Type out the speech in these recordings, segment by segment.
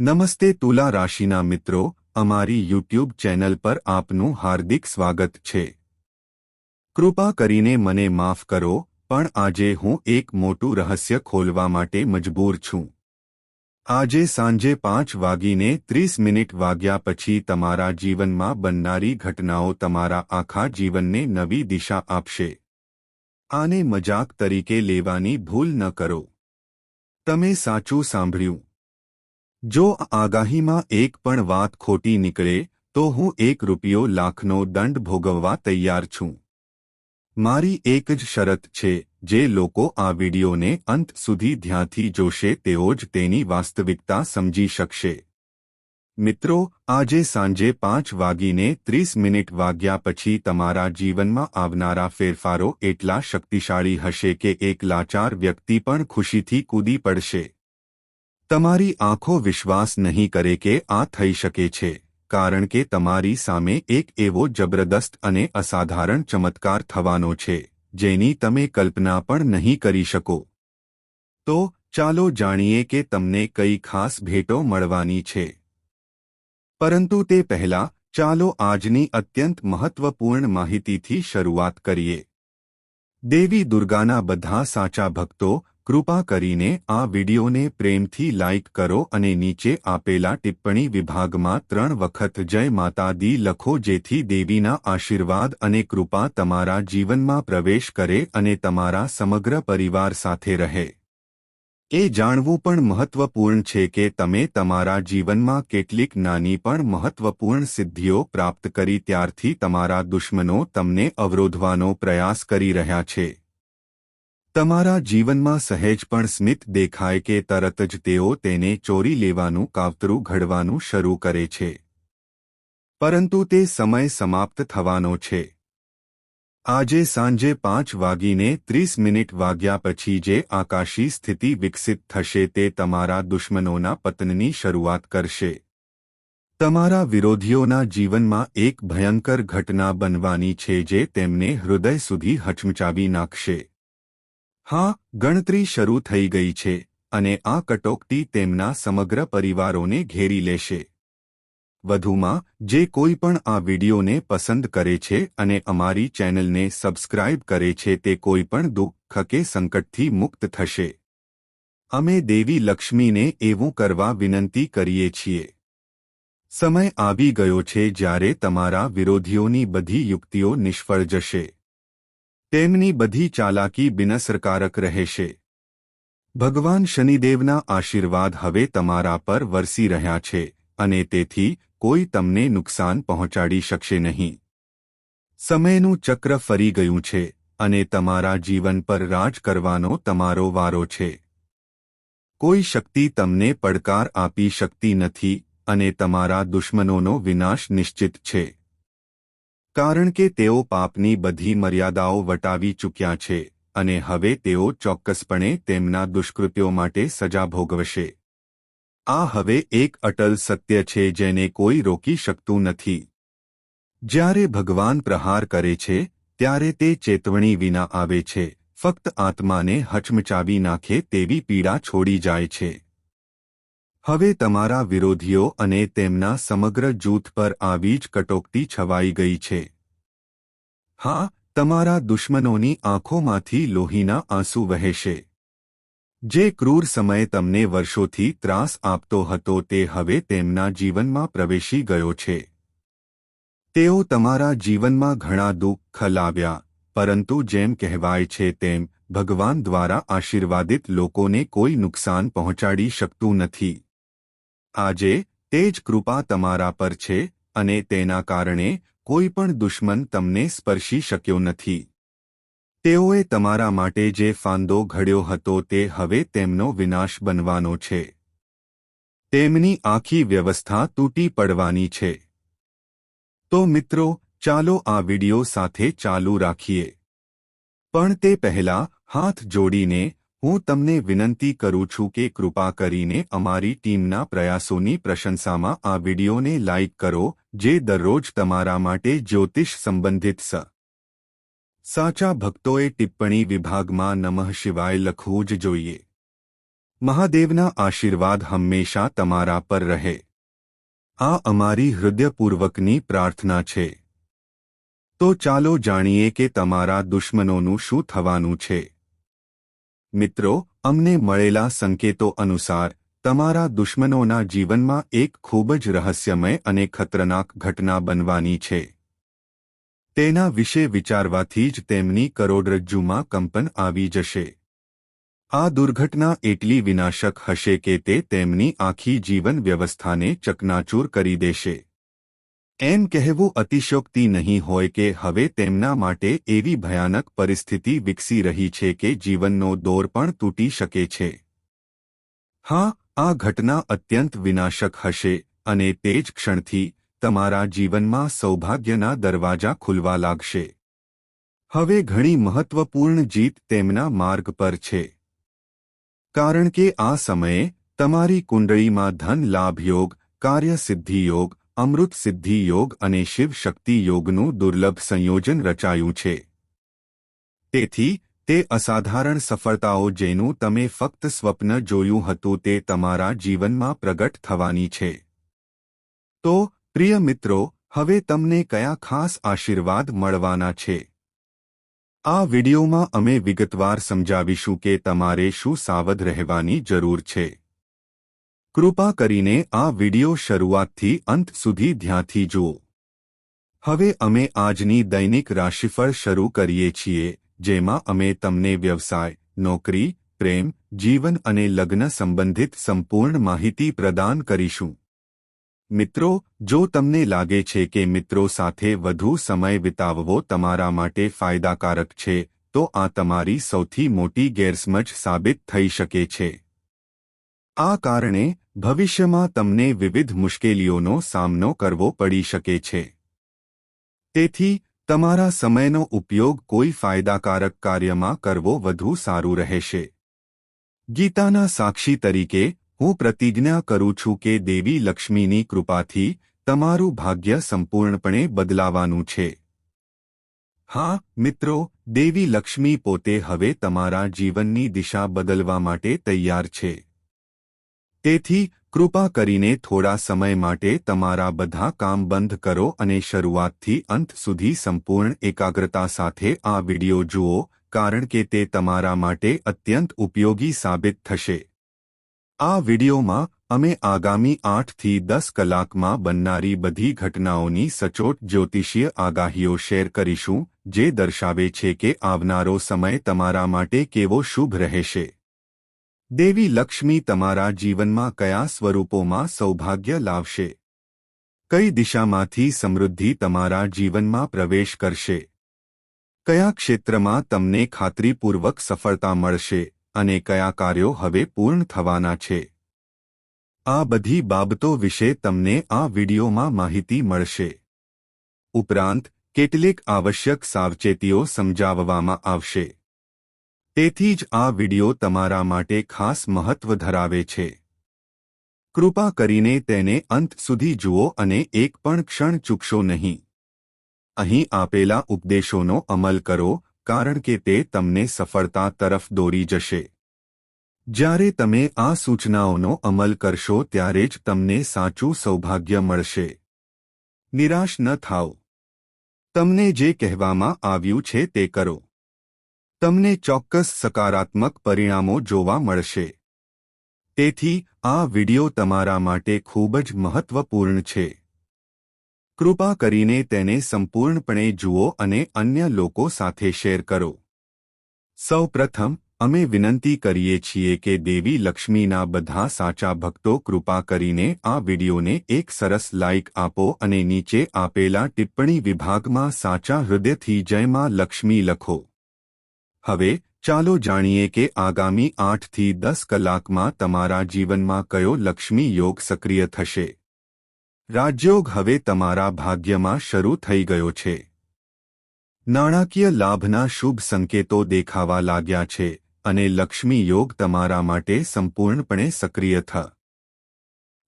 નમસ્તે તુલા રાશિના મિત્રો, અમારી યુટ્યુબ ચેનલ પર આપનું હાર્દિક સ્વાગત છે. કૃપા કરીને મને માફ કરો, પણ આજે હું એક મોટું રહસ્ય ખોલવા માટે મજબૂર છું. આજે સાંજે પાંચ વાગીને ત્રીસ મિનિટ વાગ્યા પછી તમારા જીવનમાં બનનારી ઘટનાઓ તમારા આખા જીવનને નવી દિશા આપશે. આને મજાક તરીકે લેવાની ભૂલ ન કરો. તમે સાચું સાંભળ્યું. જો આગાહીમાં એક પણ વાત ખોટી નીકળે, તો હું એક રૂપિયો લાખનો દંડ ભોગવવા તૈયાર છું. મારી એક જ શરત છે, જે લોકો આ વિડીયોને અંત સુધી ધ્યાનથી જોશે, તેઓ જ તેની વાસ્તવિકતા સમજી શકશે. મિત્રો, આજે સાંજે પાંચ વાગીને ત્રીસ મિનિટ વાગ્યા પછી તમારા જીવનમાં આવનારા ફેરફારો એટલા શક્તિશાળી હશે કે એક લાચાર વ્યક્તિ પણ ખુશીથી કૂદી પડશે. તમારી આંખો વિશ્વાસ નહીં કરે કે આ થઈ શકે છે, કારણ કે તમારી સામે એક એવો જબરદસ્ત અને અસાધારણ ચમત્કાર થવાનો છે, જેની તમે કલ્પના પણ નહીં કરી શકો. તો, ચાલો જાણીએ કે તમને કઈ ખાસ ભેટો મળવાની છે. પરંતુ તે પહેલા, ચાલો આજની અત્યંત મહત્વપૂર્ણ માહિતીથી શરૂઆત કરીએ. દેવી દુર્ગાના બધા સાચા ભક્તો કૃપા કરીને આ વિડિયોને પ્રેમથી લાઇક કરો અને નીચે આપેલા ટિપ્પણી વિભાગમાં ત્રણ વખત જય માતા દી લખો જેથી દેવીના આશીર્વાદ અને કૃપા તમારા જીવનમાં પ્રવેશ કરે અને તમારા સમગ્ર પરિવાર સાથે રહે. એ જાણવું પણ મહત્વપૂર્ણ છે કે તમે તમારા જીવનમાં કેટલીક નાની પણ મહત્વપૂર્ણ સિદ્ધિઓ પ્રાપ્ત કરી ત્યારથી તમારા દુશ્મનો તમને અવરોધવાનો પ્રયાસ કરી રહ્યા છે. તમારા જીવનમાં સહેજ પણ સ્મિત દેખાય કે તરત જ તેઓ તેને ચોરી લેવાનું, કાવતરું ઘડવાનું શરૂ કરે છે. પરંતુ તે સમય સમાપ્ત થવાનો છે. આજે સાંજે પાંચ વાગીને ત્રીસ મિનિટ વાગ્યા પછી જે આકાશી સ્થિતિ વિકસિત થશે તે તમારા દુશ્મનોના પતનની શરૂઆત કરશે. તમારા વિરોધીઓના જીવનમાં એક ભયંકર ઘટના બનવાની છે જે તેમને હૃદય સુધી હચમચાવી નાખશે. હા, ગણતરી શરૂ થઈ ગઈ છે અને આ કટોકટી તેમના સમગ્ર પરિવારોને ઘેરી લેશે. વધુમાં, જે કોઈ પણ આ વિડીયોને પસંદ કરે છે અને અમારી ચેનલને સબસ્ક્રાઇબ કરે છે તે કોઈ પણ દુઃખ કે સંકટથી મુક્ત થશે. અમે દેવી લક્ષ્મીને એવું કરવા વિનંતી કરીએ છીએ. સમય આવી ગયો છે જ્યારે તમારા વિરોધીઓની બધી યુક્તિઓ નિષ્ફળ જશે. તેમની બધી ચાલાકી બિનસરકારક રહેશે. ભગવાન શનિદેવના આશીર્વાદ હવે તમારા પર વરસી રહ્યા છે, અને તેથી કોઈ તમને નુકસાન પહોંચાડી શકશે નહીં. સમયનું ચક્ર ફરી ગયું છે, અને તમારા જીવન પર રાજ કરવાનો તમારો વારો છે. કોઈ શક્તિ તમને પડકાર આપી શકતી નથી, અને તમારા દુશ્મનોનો વિનાશ નિશ્ચિત છે. કારણ કે તેઓ પાપની બધી મર્યાદાઓ વટાવી ચૂક્યા છે, અને હવે તેઓ ચોક્કસપણે તેમના દુષ્કૃત્યો માટે સજા ભોગવશે. આ હવે એક અટલ સત્ય છે જેને કોઈ રોકી શકતું નથી. જ્યારે ભગવાન પ્રહાર કરે છે, ત્યારે તે ચેતવણી વિના આવે છે, ફક્ત આત્માને હચમચાવી નાખે તેવી પીડા છોડી જાય છે. હવે તમારા વિરોધીઓ અને તેમના સમગ્ર જૂથ પર આવી જ કટોકટી છવાઈ ગઈ છે. હા, તમારા દુશ્મનોની આંખોમાંથી લોહીના આંસુ વહેશે. જે ક્રૂર સમય તમને વર્ષોથી ત્રાસ આપતો હતો તે હવે તેમના જીવનમાં પ્રવેશી ગયો છે. તેઓ તમારા જીવનમાં ઘણા દુઃખ લાવ્યા, પરંતુ જેમ કહેવાય છે તેમ ભગવાન દ્વારા આશીર્વાદિત લોકોને કોઈ નુકસાન પહોંચાડી શકતું નથી. આજે તે જ કૃપા તમારા પર છે અને તેના કારણે કોઈ પણ દુશ્મન તમને સ્પર્શી શક્યો નથી. તેઓએ તમારા માટે જે ફાંદો ઘડ્યો હતો તે હવે તેમનો વિનાશ બનવાનો છે. તેમની આખી વ્યવસ્થા તૂટી પડવાની છે. તો મિત્રો, ચાલો આ વિડિયો સાથે ચાલુ રાખીએ. પણ તે પહેલા હાથ જોડીને હું તમને વિનંતી કરું છું કે કૃપા કરીને અમારી ટીમના પ્રયાસોની પ્રશંસામાં આ વિડીયોને લાઇક કરો, જે દરરોજ તમારા માટે જ્યોતિષ સંબંધિત સ. સાચા ભક્તોએ ટિપ્પણી વિભાગમાં નમઃ શિવાય લખવું જ જોઈએ. મહાદેવના આશીર્વાદ હંમેશા તમારા પર રહે. આ અમારી હૃદયપૂર્વકની પ્રાર્થના છે. તો ચાલો જાણીએ કે તમારા દુશ્મનોનું શું થવાનું છે. મિત્રો, અમને મળેલા સંકેતો અનુસાર, તમારા દુશ્મનોના જીવનમાં એક ખૂબ જ રહસ્યમય અને ખતરનાક ઘટના બનવાની છે. તેના વિશે વિચારવાથી જ તેમની કરોડરજ્જુમાં કંપન આવી જશે. આ દુર્ઘટના એટલી વિનાશક હશે કે તે તેમની આખી જીવન વ્યવસ્થાને ચકનાચૂર કરી દેશે. એમ કહેવું અતિશોક્તિ નહીં હોય કે હવે તેમના માટે એવી ભયાનક પરિસ્થિતિ વિકસી રહી છે કે જીવનનો દોર પણ તૂટી શકે છે. હા, આ ઘટના અત્યંત વિનાશક હશે અને તે જ ક્ષણથી તમારા જીવનમાં સૌભાગ્યના દરવાજા ખુલવા લાગશે. હવે ઘણી મહત્વપૂર્ણ જીત તેમના માર્ગ પર છે. કારણ કે આ સમયે તમારી કુંડળીમાં ધન લાભયોગ કાર્યસિદ્ધિયોગ કાર્યસિદ્ધિ યોગ અમૃત સિદ્ધિ યોગ અને શિવ શક્તિ યોગનું દુર્લભ સંયોજન રચાયું છે. તેથી, તે અસાધારણ સફળતાઓ જેનું તમે ફક્ત સ્વપ્ન જોયું હતું તે તમારા જીવનમાં પ્રગટ થવાની છે. તો, પ્રિય મિત્રો, હવે તમને કયા ખાસ આશીર્વાદ મળવાના છે? આ વિડિયોમાં અમે વિગતવાર સમજાવીશું કે તમારે શું સાવધ રહેવાની જરૂર છે. કૃપા કરીને આ વિડિયો શરૂઆતથી અંત સુધી ધ્યાનથી જુઓ. હવે અમે આજની દૈનિક રાશિફળ શરૂ કરીએ છીએ, જેમાં અમે તમને વ્યવસાય, નોકરી, પ્રેમ, જીવન અને લગ્ન સંબંધિત સંપૂર્ણ માહિતી પ્રદાન કરીશું. મિત્રો, જો તમને લાગે છે કે મિત્રો સાથે વધુ સમય વિતાવવો તમારા માટે ફાયદાકારક છે, તો આ તમારી સૌથી મોટી ગેરસમજ સાબિત થઈ શકે છે. આ કારણે ભવિષ્યમાં તમને વિવિધ મુશ્કેલીઓનો સામનો કરવો પડી શકે છે. તેથી, તમારા સમયનો ઉપયોગ કોઈ ફાયદાકારક કાર્યમાં કરવો વધુ સારું રહેશે. ગીતાના સાક્ષી તરીકે, હું પ્રતિજ્ઞા કરું છું કે દેવી લક્ષ્મીની કૃપાથી તમારું ભાગ્ય સંપૂર્ણપણે બદલાવાનું છે. હા, મિત્રો, દેવી લક્ષ્મી પોતે હવે તમારા જીવનની દિશા બદલવા માટે તૈયાર છે. તેથી કૃપા કરીને થોડા સમય માટે તમારા બધા કામ બંધ કરો અને શરૂઆતથી અંત સુધી સંપૂર્ણ એકાગ્રતા સાથે આ વિડિયો જુઓ, કારણ કે તે તમારા માટે અત્યંત ઉપયોગી સાબિત થશે. આ વિડિયોમાં, અમે આગામી આઠથી દસ કલાકમાં બનનારી બધી ઘટનાઓની સચોટ જ્યોતિષીય આગાહીઓ શેર કરીશું, જે દર્શાવે છે કે આવનારો સમય તમારા માટે કેવો શુભ રહેશે. દેવી લક્ષ્મી તમારા જીવનમાં કયા સ્વરૂપોમાં સૌભાગ્ય લાવશે? કઈ દિશામાંથી સમૃદ્ધિ તમારા જીવનમાં પ્રવેશ કરશે? કયા ક્ષેત્રમાં તમને ખાતરીપૂર્વક સફળતા મળશે અને કયા કાર્યો હવે પૂર્ણ થવાના છે? આ બધી બાબતો વિશે તમને આ વિડિયોમાં માહિતી મળશે. ઉપરાંત, કેટલીક આવશ્યક સાવચેતીઓ સમજાવવામાં આવશે. તેથી જ આ વિડિયો તમારા માટે ખાસ મહત્વ ધરાવે છે. કૃપા કરીને તેને અંત સુધી જુઓ અને એક પણ ક્ષણ ચૂકશો નહીં. અહીં આપેલા ઉપદેશોનો અમલ કરો, કારણ કે તે તમને સફળતા તરફ દોરી જશે. જ્યારે તમે આ સૂચનાઓનો અમલ કરશો ત્યારે જ તમને સાચું સૌભાગ્ય મળશે. નિરાશ ન થાઓ. તમને જે કહેવામાં આવ્યું છે તે કરો. તમને ચોક્કસ સકારાત્મક પરિણામો જોવા મળશે. તેથી, આ વિડિયો તમારા માટે ખૂબ જ મહત્વપૂર્ણ છે. કૃપા કરીને તેને સંપૂર્ણપણે જુઓ અને અન્ય લોકો સાથે શેર કરો. સૌ પ્રથમ અમે વિનંતી કરીએ છીએ કે દેવી લક્ષ્મીના બધા સાચા ભક્તો કૃપા કરીને આ વિડિયોને એક સરસ લાઇક આપો અને નીચે આપેલા ટિપ્પણી વિભાગમાં સાચા હૃદયથી જયમાં લક્ષ્મી લખો. હવે, ચાલો જાણીએ કે આગામી આઠથી દસ કલાકમાં તમારા જીવનમાં કયો લક્ષ્મી યોગ સક્રિય થશે. રાજયોગ હવે તમારા ભાગ્યમાં શરૂ થઈ ગયો છે. નાણાકીય લાભના શુભ સંકેતો દેખાવા લાગ્યા છે અને લક્ષ્મી યોગ તમારા માટે સંપૂર્ણપણે સક્રિય થ.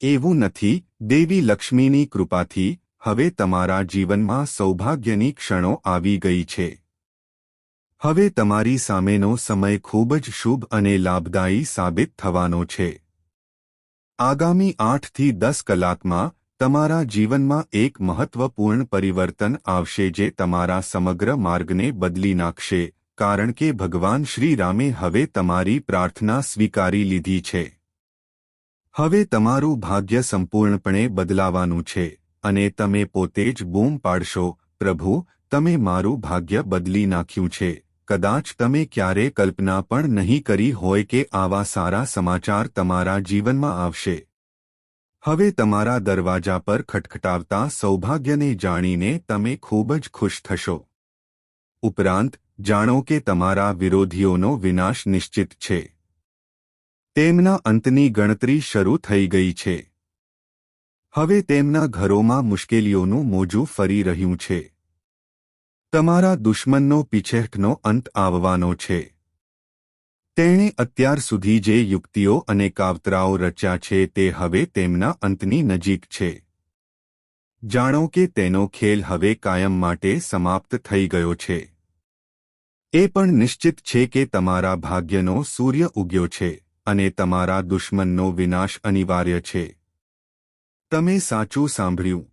એવું નથી, દેવી લક્ષ્મીની કૃપાથી હવે તમારા જીવનમાં સૌભાગ્યની ક્ષણો આવી ગઈ છે. હવે તમારી સામેનો સમય ખૂબ જ શુભ અને લાભદાયી સાબિત થવાનો છે. આગામી આઠથી દસ કલાકમાં તમારા જીવનમાં એક મહત્વપૂર્ણ પરિવર્તન આવશે જે તમારા સમગ્ર માર્ગને બદલી નાખશે, કારણ કે ભગવાન શ્રીરામે હવે તમારી પ્રાર્થના સ્વીકારી લીધી છે. હવે તમારું ભાગ્ય સંપૂર્ણપણે બદલાવાનું છે, અને તમે પોતે જ બૂમ પાડશો, પ્રભુ, તમે મારું ભાગ્ય બદલી નાખ્યું છે. કદાચ તમે ક્યારે કલ્પના પણ નહીં કરી હોય કે આવા સારા સમાચાર તમારા જીવનમાં આવશે. હવે તમારા દરવાજા પર ખટખટાવતા સૌભાગ્યને જાણીને તમે ખૂબ જ ખુશ થશો. ઉપરાંત, જાણો કે તમારા વિરોધીઓનો વિનાશ નિશ્ચિત છે. તેમના અંતની ગણતરી શરૂ થઈ ગઈ છે. હવે તેમના ઘરોમાં મુશ્કેલીઓનું મોજું ફરી રહ્યું છે. તમારા દુશ્મનનો પીછેહનો અંત આવવાનો છે. તેણે અત્યાર સુધી જે યુક્તિઓ અને કાવતરાઓ રચ્યા છે તે હવે તેમના અંતની નજીક છે. જાણો કે તેનો ખેલ હવે કાયમ માટે સમાપ્ત થઈ ગયો છે. એ પણ નિશ્ચિત છે કે તમારા ભાગ્યનો સૂર્ય ઉગ્યો છે અને તમારા દુશ્મનનો વિનાશ અનિવાર્ય છે. તમે સાચું સાંભળ્યું.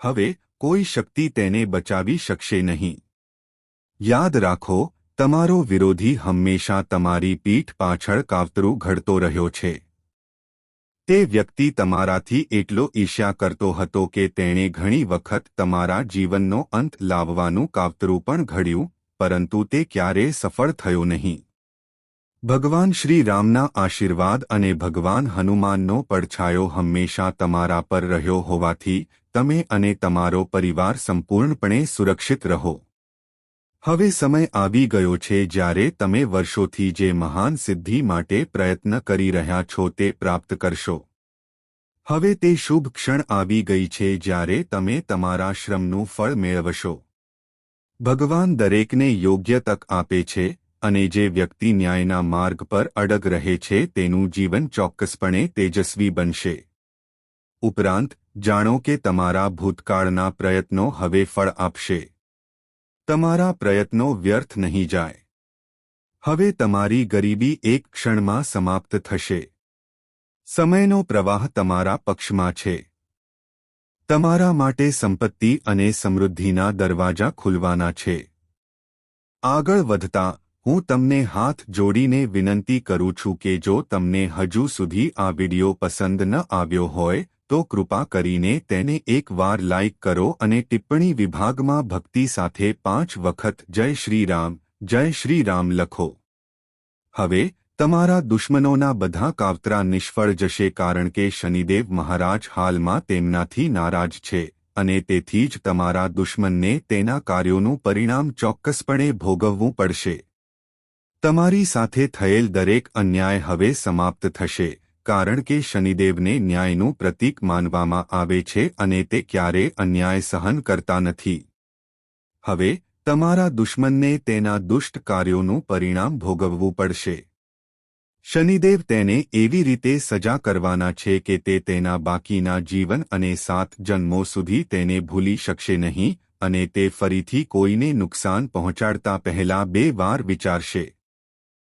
હવે કોઈ શક્તિ તેને બચાવી શકશે નહીં. યાદ રાખો, તમારો વિરોધી હંમેશા તમારી પીઠ પાછળ કાવતરું ઘડતો રહ્યો છે. તે વ્યક્તિ તમારાથી એટલો ઈર્ષ્યા કરતો હતો કે તેણે ઘણી વખત તમારા જીવનનો અંત લાવવાનું કાવતરું પણ ઘડ્યું, પરંતુ તે ક્યારેય સફળ થયો નહીં. ભગવાન શ્રી રામના આશીર્વાદ અને ભગવાન હનુમાનનો પડછાયો હંમેશા તમારા પર રહ્યો હોવાથી તમે અને તમારો પરિવાર સંપૂર્ણપણે સુરક્ષિત રહો. હવે સમય આવી ગયો છે જ્યારે તમે વર્ષોથી જે મહાન સિદ્ધિ માટે પ્રયત્ન કરી રહ્યા છો તે પ્રાપ્ત કરશો. હવે તે શુભ ક્ષણ આવી ગઈ છે જ્યારે તમે તમારા શ્રમનું ફળ મેળવશો. ભગવાન દરેકને યોગ્ય તક આપે છે અને જે વ્યક્તિ ન્યાયના માર્ગ પર અડગ રહે છે તેનું જીવન ચોક્કસપણે તેજસ્વી બનશે. ઉપરાંત, જાણો કે તમારા ભૂતકાળના પ્રયત્નો હવે ફળ આપશે. તમારા પ્રયત્નો વ્યર્થ નહીં જાય. હવે તમારી ગરીબી એક ક્ષણમાં સમાપ્ત થશે. સમયનો પ્રવાહ તમારા પક્ષમાં છે. તમારા માટે સંપત્તિ અને સમૃદ્ધિના દરવાજા ખુલવાના છે. આગળ વધતા, હું તમને હાથ જોડીને વિનંતી કરું છું કે જો તમને હજુ સુધી આ વિડિયો પસંદ ન આવ્યો હોય તો કૃપા કરીને તેને એક વાર લાઇક કરો અને ટિપ્પણી વિભાગમાં ભક્તિ સાથે પાંચ વખત જય શ્રીરામ જય શ્રીરામ લખો. હવે, તમારા દુશ્મનોના બધા કાવતરા નિષ્ફળ જશે કારણ કે શનિદેવ મહારાજ હાલમાં તેમનાથી નારાજ છે અને તેથી જ તમારા દુશ્મનને તેના કાર્યોનું પરિણામ ચોક્કસપણે ભોગવવું પડશે. તમારી સાથે થયેલ દરેક અન્યાય હવે સમાપ્ત થશે. કારણ કે શનિદેવને ન્યાયનું પ્રતીક માનવામાં આવે છે અને તે ક્યારે અન્યાય સહન કરતા નથી. હવે, તમારા દુશ્મનને તેના દુષ્ટ કાર્યોનું પરિણામ ભોગવવું પડશે. શનિદેવ તેને એવી રીતે સજા કરવાના છે કે તે તેના બાકીના જીવન અને સાત જન્મો સુધી તેને ભૂલી શકશે નહીં અને તે ફરીથી કોઈને નુકસાન પહોંચાડતા પહેલા બે વાર વિચારશે.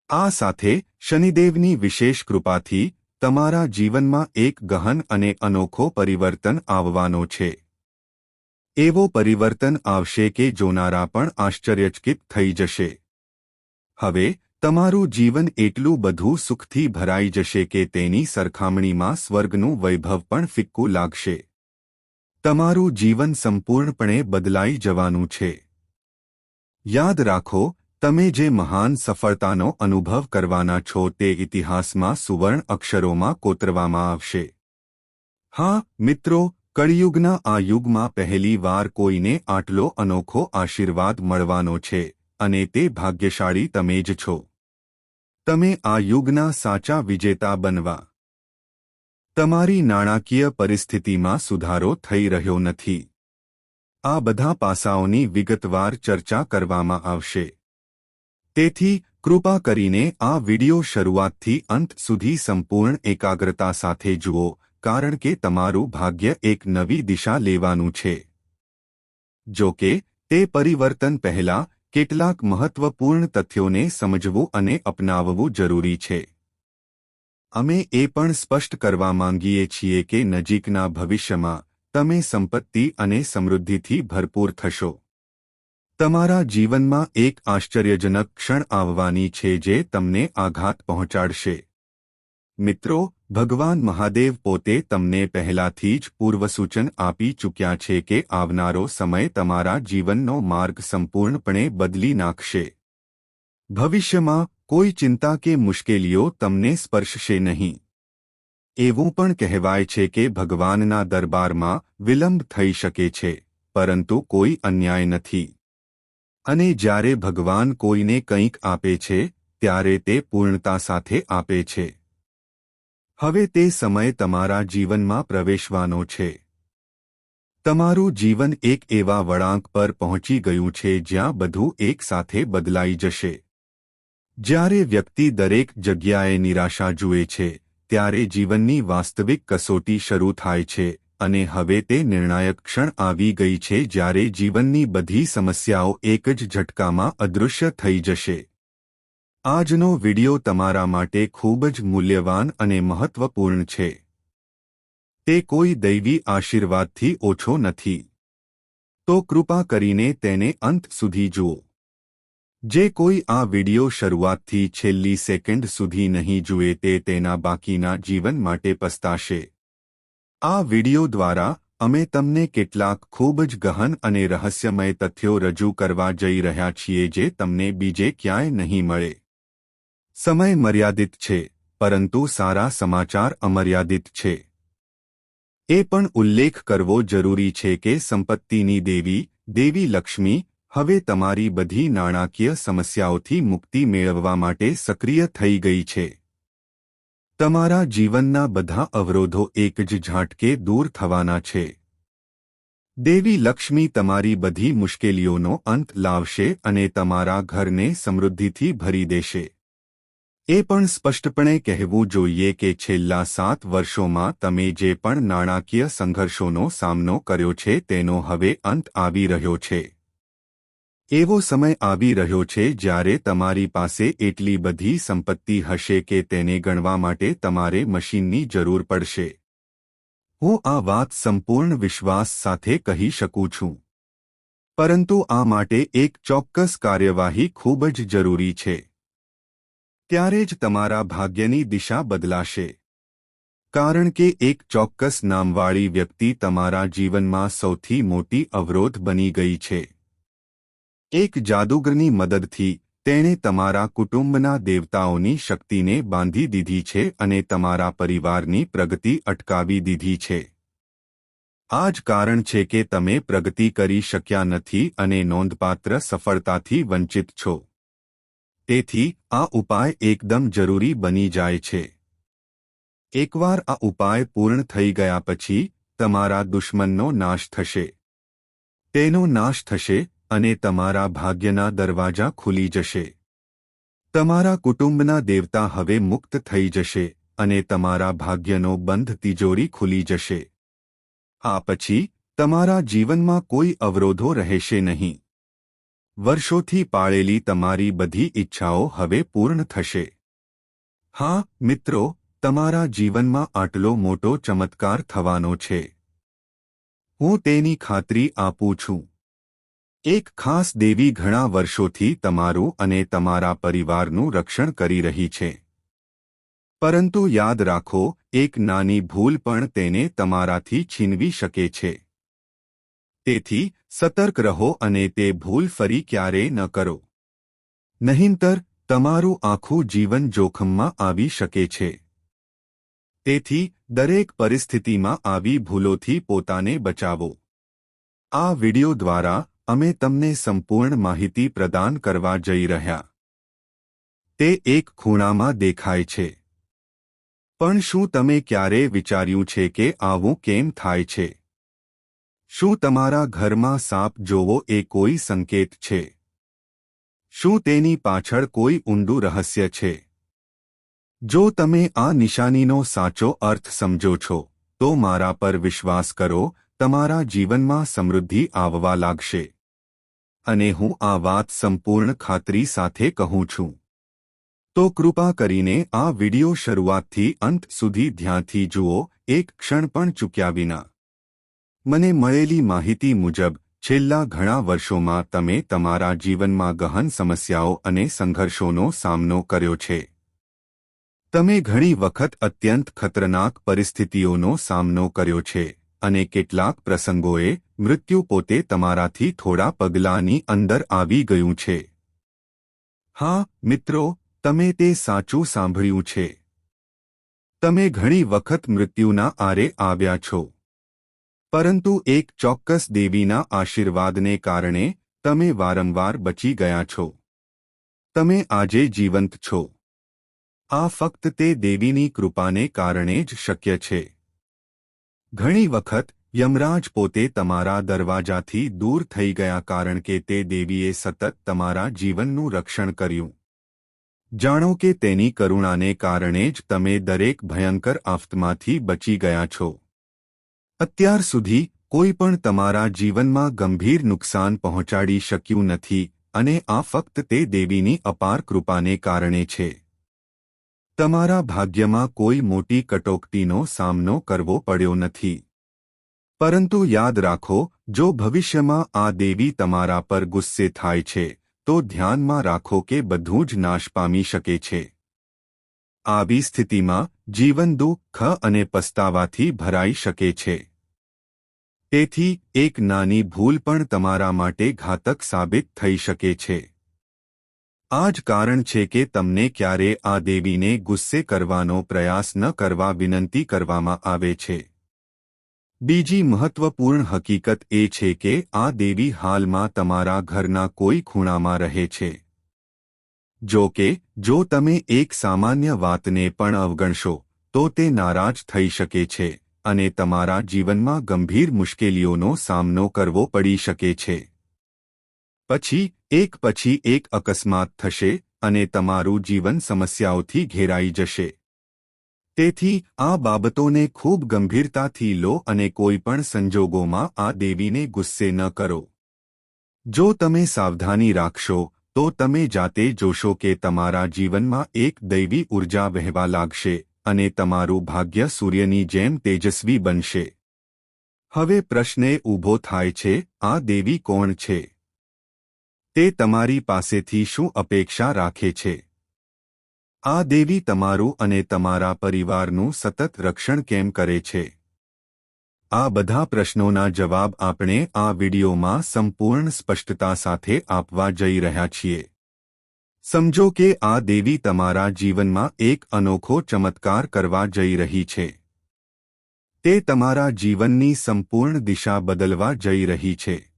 આ સાથે, શનિદેવની વિશેષ કૃપાથી તમારા જીવનમાં એક ગહન અને અનોખો પરિવર્તન આવવાનો છે. એવો પરિવર્તન આવશે કે જોનારા પણ આશ્ચર્યચકિત થઈ જશે. હવે, તમારું જીવન એટલું બધું સુખથી ભરાઈ જશે કે તેની સરખામણીમાં સ્વર્ગનું વૈભવ પણ ફિક્કું લાગશે. તમારું જીવન સંપૂર્ણપણે બદલાઈ જવાનું છે. યાદ રાખો તમે જે મહાન સફળતાનો અનુભવ કરવાના છો તે ઇતિહાસમાં સુવર્ણ અક્ષરોમાં કોતરવામાં આવશે. હા, મિત્રો, કળિયુગના આ યુગમાં પહેલી વાર કોઈને આટલો અનોખો આશીર્વાદ મળવાનો છે, અને તે ભાગ્યશાળી તમે જ છો. તમે આ યુગના સાચા વિજેતા બનવા. તમારી નાણાકીય પરિસ્થિતિમાં સુધારો થઈ રહ્યો નથી. આ બધા પાસાઓની વિગતવાર ચર્ચા કરવામાં આવશે. તેથી, કૃપા કરીને આ વિડિયો શરૂઆતથી અંત સુધી સંપૂર્ણ એકાગ્રતા સાથે જુઓ, કારણ કે તમારું ભાગ્ય એક નવી દિશા લેવાનું છે. જો કે, તે પરિવર્તન પહેલા, કેટલાક મહત્વપૂર્ણ તથ્યોને સમજવું અને અપનાવવું જરૂરી છે. અમે એ પણ સ્પષ્ટ કરવા માંગીએ છીએ કે નજીકના ભવિષ્યમાં, તમે સંપત્તિ અને સમૃદ્ધિથી ભરપૂર થશો. તમારા જીવનમાં એક આશ્ચર્યજનક ક્ષણ આવવાની છે જે તમને આઘાત પહોંચાડશે. મિત્રો, ભગવાન મહાદેવ પોતે તમને પહેલાથી જ પૂર્વસૂચન આપી ચૂક્યા છે કે આવનારો સમય તમારા જીવનનો માર્ગ સંપૂર્ણપણે બદલી નાખશે. ભવિષ્યમાં કોઈ ચિંતા કે મુશ્કેલીઓ તમને સ્પર્શશે નહીં. એવું પણ કહેવાય છે કે ભગવાનના દરબારમાં વિલંબ થઈ શકે છે, પરંતુ કોઈ અન્યાય નથી. અને જ્યારે ભગવાન કોઈને કંઈક આપે છે, ત્યારે તે પૂર્ણતા સાથે આપે છે. હવે તે સમય તમારા જીવનમાં પ્રવેશવાનો છે. તમારું જીવન એક એવા વળાંક પર પહોંચી ગયું છે જ્યાં બધું એક સાથે બદલાઈ જશે. જ્યારે વ્યક્તિ દરેક જગ્યાએ નિરાશા જુએ છે, ત્યારે જીવનની વાસ્તવિક કસોટી શરૂ થાય છે. અને હવે તે નિર્ણાયક ક્ષણ આવી ગઈ છે જ્યારે જીવનની બધી સમસ્યાઓ એક જ ઝટકામાં અદૃશ્ય થઈ જશે. આજનો વિડિયો તમારા માટે ખૂબ જ મૂલ્યવાન અને મહત્વપૂર્ણ છે. તે કોઈ દૈવી આશીર્વાદથી ઓછો નથી. તો કૃપા કરીને તેને અંત સુધી જુઓ. જે કોઈ આ વિડિયો શરૂઆતથી છેલ્લી સેકન્ડ સુધી નહીં જુએ તે તેના બાકીના જીવન માટે પસ્તાશે. આ વિડિયો દ્વારા અમે તમને કેટલાક ખૂબ જ ગહન અને રહસ્યમય તથ્યો રજૂ કરવા જઈ રહ્યા છીએ જે તમને બીજે ક્યાંય નહીં મળે. સમય મર્યાદિત છે, પરંતુ સારા સમાચાર અમર્યાદિત છે. એ પણ ઉલ્લેખ કરવો જરૂરી છે કે સંપત્તિની દેવી દેવી લક્ષ્મી, હવે તમારી બધી નાણાકીય સમસ્યાઓથી મુક્તિ મેળવવા માટે સક્રિય થઈ ગઈ છે. તમારા જીવનના બધા અવરોધો એક જ ઝાટકે દૂર થવાના છે. દેવી લક્ષ્મી તમારી બધી મુશ્કેલીઓનો અંત લાવશે અને તમારા ઘરને સમૃદ્ધિથી ભરી દેશે. એ પણ સ્પષ્ટપણે કહેવું જોઈએ કે છેલ્લા સાત વર્ષોમાં તમે જે પણ નાણાકીય સંઘર્ષોનો સામનો કર્યો છે તેનો હવે અંત આવી રહ્યો છે. એવો સમય આવી રહ્યો છે જ્યારે તમારી પાસે એટલી બધી સંપત્તિ હશે કે તેને ગણવા માટે તમારે મશીનની જરૂર પડશે. હું આ વાત સંપૂર્ણ વિશ્વાસ સાથે કહી શકું છું. પરંતુ આ માટે એક ચોક્કસ કાર્યવાહી ખૂબ જ જરૂરી છે. ત્યારે જ તમારા ભાગ્યની દિશા બદલાશે. કારણ કે એક ચોક્કસ નામવાળી વ્યક્તિ તમારા જીવનમાં સૌથી મોટી અવરોધ બની ગઈ છે. એક જાદુગરની મદદથી તેણે તમારા કુટુંબના દેવતાઓની શક્તિને બાંધી દીધી છે અને તમારા પરિવારની પ્રગતિ અટકાવી દીધી છે. આ જ કારણ છે કે તમે પ્રગતિ કરી શક્યા નથી અને નોંધપાત્ર સફળતાથી વંચિત છો. તેથી, આ ઉપાય એકદમ જરૂરી બની જાય છે. એકવાર આ ઉપાય પૂર્ણ થઈ ગયા પછી, તમારા દુશ્મનનો નાશ થશે. તેનો નાશ થશે અને તમારા ભાગ્યના દરવાજા ખુલી જશે. તમારા કુટુંબના દેવતા હવે મુક્ત થઈ જશે અને તમારા ભાગ્યનો બંધ તિજોરી ખુલી જશે. આ પછી તમારા જીવનમાં કોઈ અવરોધો રહેશે નહીં. વર્ષોથી પાળેલી તમારી બધી ઈચ્છાઓ હવે પૂર્ણ થશે. હા, મિત્રો, તમારા જીવનમાં આટલો મોટો ચમત્કાર થવાનો છે. હું તેની ખાતરી આપું છું. એક ખાસ દેવી ઘણા વર્ષોથી તમારું અને તમારા પરિવારનું રક્ષણ કરી રહી છે. પરંતુ યાદ રાખો, એક નાની ભૂલ પણ તેને તમારાથી છીનવી શકે છે. તેથી, સતર્ક રહો અને તે ભૂલ ફરી ક્યારે ન કરો. નહીંતર, તમારું આખું જીવન જોખમમાં આવી શકે છે. તેથી, દરેક પરિસ્થિતિમાં આવી ભૂલોથી પોતાને બચાવો. આ વિડિયો દ્વારા અમે તમને સંપૂર્ણ માહિતી પ્રદાન કરવા જઈ રહ્યા. તે એક ખૂણામાં દેખાય છે. પણ શું તમે ક્યારે વિચાર્યું છે કે આવું કેમ થાય છે? શું તમારા ઘરમાં સાપ જોવો એ કોઈ સંકેત છે? શું તેની પાછળ કોઈ ઊંડું રહસ્ય છે? જો તમે આ નિશાનીનો સાચો અર્થ સમજો છો, તો મારા પર વિશ્વાસ કરો, તમારા જીવનમાં સમૃદ્ધિ આવવા લાગશે. અને હું આ વાત સંપૂર્ણ ખાતરી સાથે કહું છું. તો કૃપા કરીને આ વિડિયો શરૂઆતથી અંત સુધી ધ્યાનથી જુઓ, એક ક્ષણ પણ ચૂક્યા વિના. મને મળેલી માહિતી મુજબ, છેલ્લા ઘણા વર્ષોમાં તમે તમારા જીવનમાં ગહન સમસ્યાઓ અને સંઘર્ષોનો સામનો કર્યો છે. તમે ઘણી વખત અત્યંત ખતરનાક પરિસ્થિતિઓનો સામનો કર્યો છે. અને કેટલાક પ્રસંગોએ મૃત્યુ પોતે તમારાથી થોડા પગલાંની અંદર આવી ગયું છે. હા, મિત્રો, તમે તે સાચું સાંભળ્યું છે. તમે ઘણી વખત મૃત્યુના આરે આવ્યા છો. પરંતુ એક ચોક્કસ દેવીના આશીર્વાદને કારણે તમે વારંવાર બચી ગયા છો. તમે આજે જીવંત છો. આ ફક્ત તે દેવીની કૃપાને કારણે જ શક્ય છે. ઘણી વખત યમરાજ પોતે તમારા દરવાજાથી દૂર થઈ ગયા કારણ કે તે દેવીએ સતત તમારા જીવનનું રક્ષણ કર્યું. જાણો કે તેની કરુણાને કારણે જ તમે દરેક ભયંકર આફતમાંથી બચી ગયા છો. અત્યાર સુધી કોઈ પણ તમારા જીવનમાં ગંભીર નુકસાન પહોંચાડી શક્યું નથી અને આ ફક્ત તે દેવીની અપાર કૃપાને કારણે છે. તમારા ભાગ્યમાં કોઈ મોટી કટોકટીનો સામનો કરવો પડ્યો નથી. પરંતુ યાદ રાખો, જો ભવિષ્યમાં આ દેવી તમારા પર ગુસ્સે થાય છે, તો ધ્યાનમાં રાખો કે બધું જ નાશ પામી શકે છે. આવી સ્થિતિમાં જીવન દુઃખ અને પસ્તાવાથી ભરાઈ શકે છે. તેથી, એક નાની ભૂલ પણ તમારા માટે ઘાતક સાબિત થઈ શકે છે. આ જ કારણ છે કે તમને ક્યારે આ દેવીને ગુસ્સે કરવાનો પ્રયાસ ન કરવા વિનંતી કરવામાં આવે છે. બીજી મહત્વપૂર્ણ હકીકત એ છે કે આ દેવી હાલમાં તમારા ઘરના કોઈ ખૂણામાં રહે છે. જો કે, જો તમે એક સામાન્ય વાતને પણ અવગણશો, તો તે નારાજ થઈ શકે છે અને તમારા જીવનમાં ગંભીર મુશ્કેલીઓનો સામનો કરવો પડી શકે છે. પછી એક પછી એક અકસ્માત થશે અને તમારું જીવન સમસ્યાઓથી ઘેરાઈ જશે. તેથી, આ બાબતોને ખૂબ ગંભીરતાથી લો અને કોઈપણ સંજોગોમાં આ દેવીને ગુસ્સે ન કરો. જો તમે સાવધાની રાખશો, તો તમે જાતે જોશો કે તમારા જીવનમાં એક દૈવી ઊર્જા વહેવા લાગશે અને તમારું ભાગ્ય સૂર્યની જેમ તેજસ્વી બનશે. હવે પ્રશ્ને ઊભો થાય છે, આ દેવી કોણ છે? તે તમારી પાસેથી શું અપેક્ષા રાખે છે? આ દેવી તમારું અને તમારા પરિવારનું સતત રક્ષણ કેમ કરે છે? આ બધા પ્રશ્નોના જવાબ આપણે આ વિડિયોમાં સંપૂર્ણ સ્પષ્ટતા સાથે આપવા જઈ રહ્યા છીએ. સમજો કે આ દેવી તમારા જીવનમાં એક અનોખો ચમત્કાર કરવા જઈ રહી છે. તે તમારા જીવનની સંપૂર્ણ દિશા બદલવા જઈ રહી છે.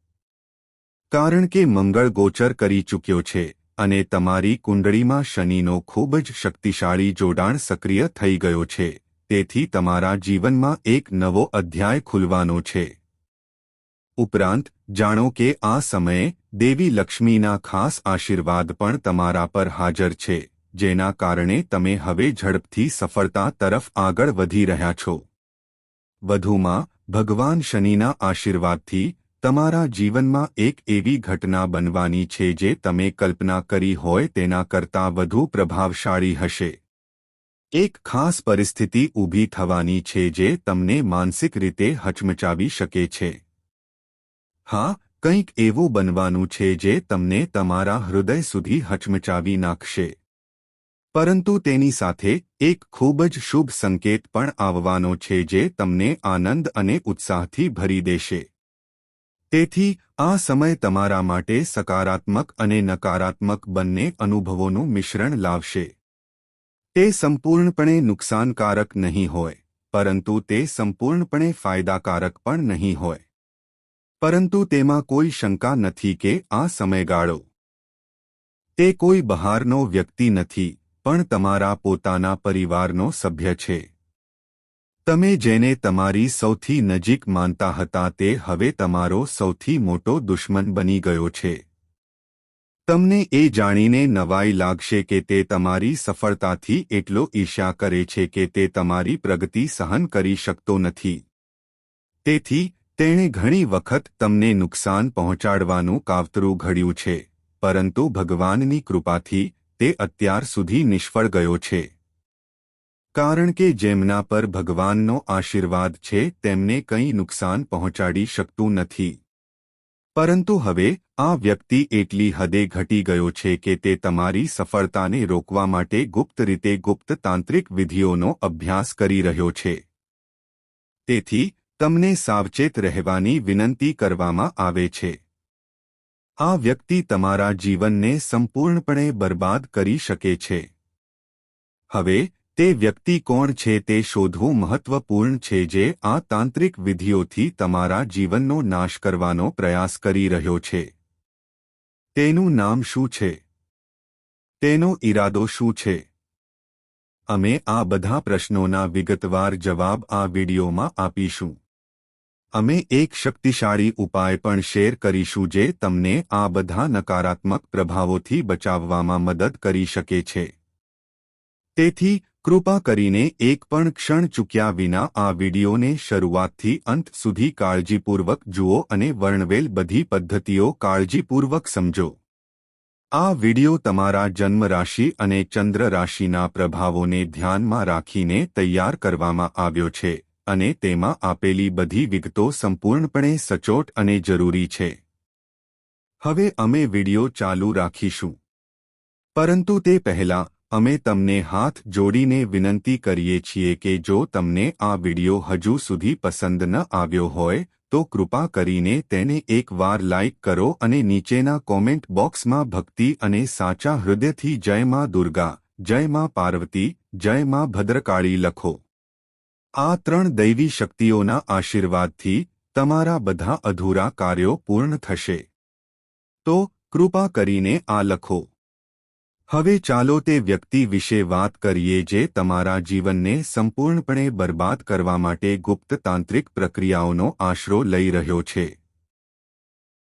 કારણ કે મંગળ ગોચર કરી ચૂક્યો છે અને તમારી કુંડળીમાં શનિનો ખૂબ જ શક્તિશાળી જોડાણ સક્રિય થઈ ગયો છે. તેથી તમારા જીવનમાં એક નવો અધ્યાય ખુલવાનો છે. ઉપરાંત, જાણો કે આ સમયે દેવી લક્ષ્મીના ખાસ આશીર્વાદ પણ તમારા પર હાજર છે, જેના કારણે તમે હવે ઝડપથી સફળતા તરફ આગળ વધી રહ્યા છો. વધુમાં, ભગવાન શનિના આશીર્વાદથી તમારા જીવનમાં એક એવી ઘટના બનવાની છે જે તમે કલ્પના કરી હોય તેના કરતાં વધુ પ્રભાવશાળી હશે. એક ખાસ પરિસ્થિતિ ઊભી થવાની છે જે તમને માનસિક રીતે હચમચાવી શકે છે. હા, કંઈક એવું બનવાનું છે જે તમને તમારા હૃદય સુધી હચમચાવી નાખશે. પરંતુ તેની સાથે એક ખૂબ જ શુભ સંકેત પણ આવવાનો છે જે તમને આનંદ અને ઉત્સાહથી ભરી દેશે. તેથી, આ સમય તમારા માટે સકારાત્મક અને નકારાત્મક બંને અનુભવોનું મિશ્રણ લાવશે. તે સંપૂર્ણપણે નુકસાનકારક નહીં હોય, પરંતુ તે સંપૂર્ણપણે ફાયદાકારક પણ નહીં હોય. પરંતુ તેમાં કોઈ શંકા નથી કે આ સમયગાળો તે કોઈ બહારનો વ્યક્તિ નથી, પણ તમારા પોતાના પરિવારનો સભ્ય છે. તમે જેને તમારી સૌથી નજીક માનતા હતા તે હવે તમારો સૌથી મોટો દુશ્મન બની ગયો છે. તમને એ જાણીને નવાઈ લાગશે કે તે તમારી સફળતાથી એટલો ઈર્ષ્યા કરે છે કે તે તમારી પ્રગતિ સહન કરી શકતો નથી. તેથી, તેણે ઘણી વખત તમને નુકસાન પહોંચાડવાનું કાવતરું ઘડ્યું છે, પરંતુ ભગવાનની કૃપાથી તે અત્યાર સુધી નિષ્ફળ ગયો છે. કારણ કે જેમના પર ભગવાનનો આશીર્વાદ છે, તેમને કંઈ નુકસાન પહોંચાડી શકતું નથી. પરંતુ હવે, આ વ્યક્તિ એટલી હદે ઘટી ગયો છે કે તે તમારી સફળતાને રોકવા માટે ગુપ્ત રીતે ગુપ્ત તાંત્રિક વિધિઓનો અભ્યાસ કરી રહ્યો છે. તેથી, તમને સાવચેત રહેવાની વિનંતી કરવામાં આવે છે. આ વ્યક્તિ તમારા જીવનને સંપૂર્ણપણે બરબાદ કરી શકે છે. હવે તે વ્યક્તિ કોણ છે તે શોધવું મહત્વપૂર્ણ છે જે આ તાંત્રિક વિધિઓથી તમારા જીવનનો નાશ કરવાનો પ્રયાસ કરી રહ્યો છે. તેનું નામ શું છે? તેનો ઈરાદો શું છે? અમે આ બધા પ્રશ્નોના વિગતવાર જવાબ આ વિડિયોમાં આપીશું. અમે એક શક્તિશાળી ઉપાય પણ શેર કરીશું જે તમને આ બધા નકારાત્મક પ્રભાવોથી બચાવવામાં મદદ કરી શકે છે. તેથી કૃપા કરીને એક પણ ક્ષણ ચૂક્યા વિના આ વિડિયોને શરૂઆતથી અંત સુધી કાળજીપૂર્વક જુઓ અને વર્ણવેલ બધી પદ્ધતિઓ કાળજીપૂર્વક સમજો. આ વિડિયો તમારા જન્મ રાશિ અને ચંદ્ર રાશિના પ્રભાવોને ધ્યાનમાં રાખીને તૈયાર કરવામાં આવ્યો છે અને તેમાં આપેલી બધી વિગતો સંપૂર્ણપણે સચોટ અને જરૂરી છે. હવે અમે વિડિયો ચાલુ રાખીશું. પરંતુ તે પહેલાં અમે તમને હાથ જોડીને વિનંતી કરીએ છીએ કે જો તમને આ વિડિયો હજુ સુધી પસંદ ન આવ્યો હોય, તો કૃપા કરીને તેને એકવાર લાઇક કરો અને નીચેના કોમેન્ટ બોક્સમાં ભક્તિ અને સાચા હૃદયથી જય માં દુર્ગા, જય માં પાર્વતી, જય માં ભદ્રકાળી લખો. આ ત્રણ દૈવી શક્તિઓના આશીર્વાદથી તમારા બધા અધૂરા કાર્યો પૂર્ણ થશે. તો કૃપા કરીને આ લખો. હવે ચાલો તે વ્યક્તિ વિશે વાત કરીએ જે તમારા જીવનને સંપૂર્ણપણે બરબાદ કરવા માટે ગુપ્ત તાંત્રિક પ્રક્રિયાઓનો આશરો લઈ રહ્યો છે.